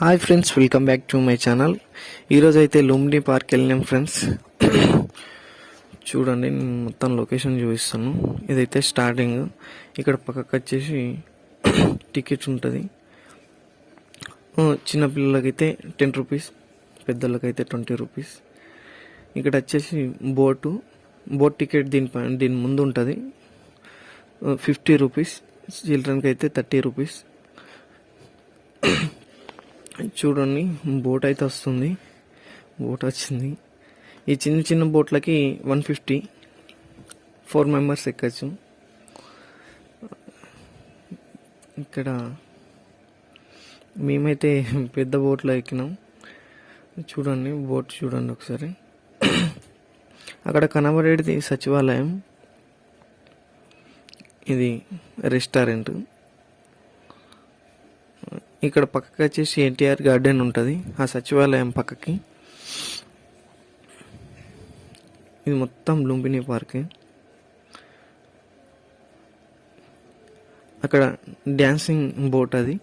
Hi friends welcome back to my channel ఈరోజు అయితే Lumbini park వెళ్ళినాం ఫ్రెండ్స్ చూడండి నేను మొత్తం లొకేషన్ చూపిస్తాను. ఇదైతే స్టార్టింగ్ ఇక్కడ పక్కకు వచ్చేసి టికెట్ ఉంటుంది. చిన్నపిల్లలకైతే టెన్ రూపీస్ పెద్దలకైతే ట్వంటీ రూపీస్ ఇక్కడ వచ్చేసి బోటు బోట్ టికెట్ దీనిపైన దీని ముందు ఉంటుంది. ఫిఫ్టీ రూపీస్ చిల్డ్రన్కి అయితే థర్టీ రూపీస్ చూడండి బోట్ అయితే వస్తుంది. బోట్ వచ్చింది. ఈ చిన్న చిన్న బోట్లకి వన్ ఫిఫ్టీ ఫోర్ మెంబర్స్ ఎక్కచ్చు. ఇక్కడ మేమైతే పెద్ద బోట్లో ఎక్కినాం. చూడండి బోట్ చూడండి ఒకసారి. అక్కడ కనబడేది సచివాలయం. ఇది రెస్టారెంట్. ఇక్కడ పక్కకి వచ్చేసి ఎన్టీఆర్ గార్డెన్ ఉంటుంది ఆ సచివాలయం పక్కకి. ఇది మొత్తం లుంబిని పార్క్. అక్కడ డ్యాన్సింగ్ బోట్ అది.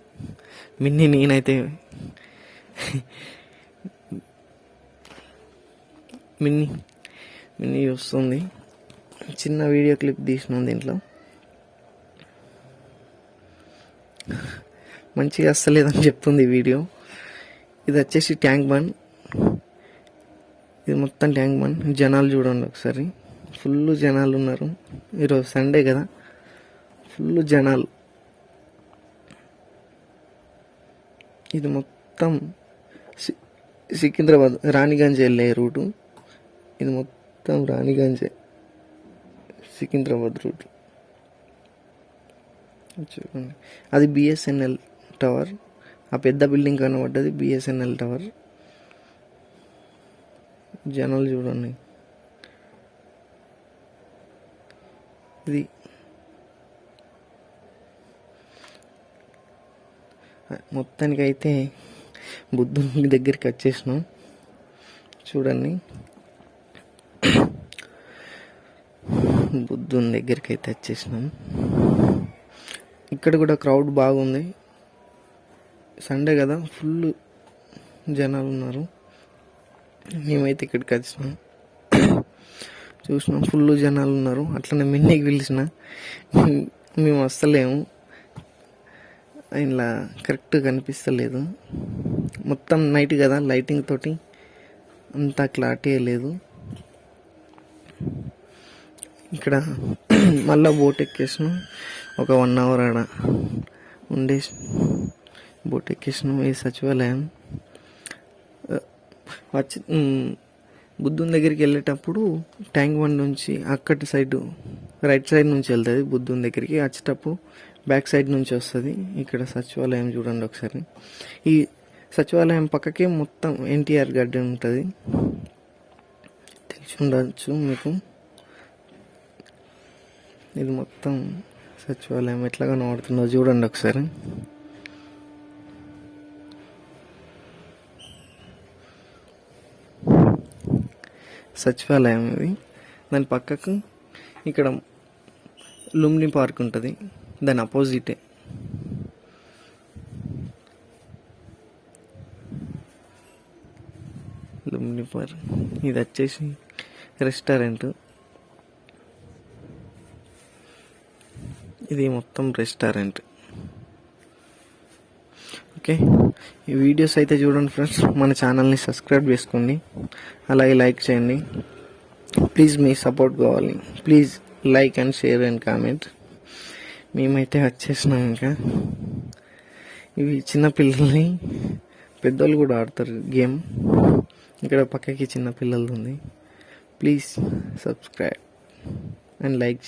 మిన్ని నేనైతే మిన్ని మిన్ని వస్తుంది చిన్న వీడియో క్లిప్ తీసినాం దీంట్లో. మంచిగా వస్తలేదని చెప్తుంది ఈ వీడియో. ఇది వచ్చేసి ట్యాంక్ బండ్. ఇది మొత్తం ట్యాంక్ బండ్. జనాలు చూడండి ఒకసారి. ఫుల్ జనాలు ఉన్నారు. ఈరోజు సండే కదా. ఫుల్ జనాలు. ఇది మొత్తం సి- సికింద్రాబాద్ రాణిగంజ్ వెళ్ళే రూటు. ఇది మొత్తం రాణిగంజే సికింద్రాబాద్ రూట్. చూడండి. అది బిఎస్ఎన్ఎల్ టవర్. ఆ పెద్ద బిల్డింగ్ కనబడ్డది బిఎస్ఎన్ఎల్ టవర్. జనాలు చూడండి. ఇది. మొత్తానికి అయితే బుద్ధుని దగ్గరికి వచ్చేసినాం. చూడండి. బుద్ధుని దగ్గరికి అయితే వచ్చేసినాం. ఇక్కడ కూడా క్రౌడ్ బాగుంది. సండే కదా ఫుల్ జనాలు ఉన్నారు. మేమైతే ఇక్కడికి వచ్చినాం. చూసినాం ఫుల్ జనాలు ఉన్నారు. అట్లనే మిన్నీకి పిలిచిన. మేము వస్తలేము. ఇలా కరెక్ట్ కనిపిస్తలేదు. మొత్తం నైట్ కదా లైటింగ్ తోటి అంతా క్లారిటీ లేదు. ఇక్కడ మళ్ళా బోట్ ఎక్కేసిన. ఒక వన్ అవర్ ఆడ ఉండేసి బోట్ ఈ సచివాలయం. వచ్చి బుద్ధుని దగ్గరికి వెళ్ళేటప్పుడు ట్యాంక్ బండ్ నుంచి అక్కడి సైడ్ రైట్ సైడ్ నుంచి వెళ్తుంది బుద్ధుని దగ్గరికి. వచ్చేటప్పుడు బ్యాక్ సైడ్ నుంచి వస్తుంది ఇక్కడ సచివాలయం చూడండి ఒకసారి. ఈ సచివాలయం పక్కకే మొత్తం ఎన్టీఆర్ గార్డెన్ ఉంటుంది. తెలిసి ఉండవచ్చు మీకు. ఇది మొత్తం సచివాలయం ఎట్లా కనబడుతుందో చూడండి ఒకసారి. సచివాలయం ఇది. దాని పక్కకు ఇక్కడ లుమ్ని పార్క్ ఉంటుంది. దాని అపోజిటే. లుమ్ని పార్క్. ఇది వచ్చేసి రెస్టారెంట్. ఇది మొత్తం రెస్టారెంట్. ఓకే. ఈ వీడియోస్ అయితే చూడండి ఫ్రెండ్స్. మన ఛానల్ని సబ్స్క్రైబ్ చేసుకోండి. అలాగే లైక్ చేయండి. ప్లీజ్ మీ సపోర్ట్ కావాలి. Please like and share and comment. మేమైతే వచ్చేసినాం ఇంకా. ఇవి చిన్నపిల్లల్ని పెద్దోళ్ళు కూడా ఆడతారు గేమ్. ఇక్కడ పక్కకి చిన్న పిల్లలు ఉంది. Please subscribe and like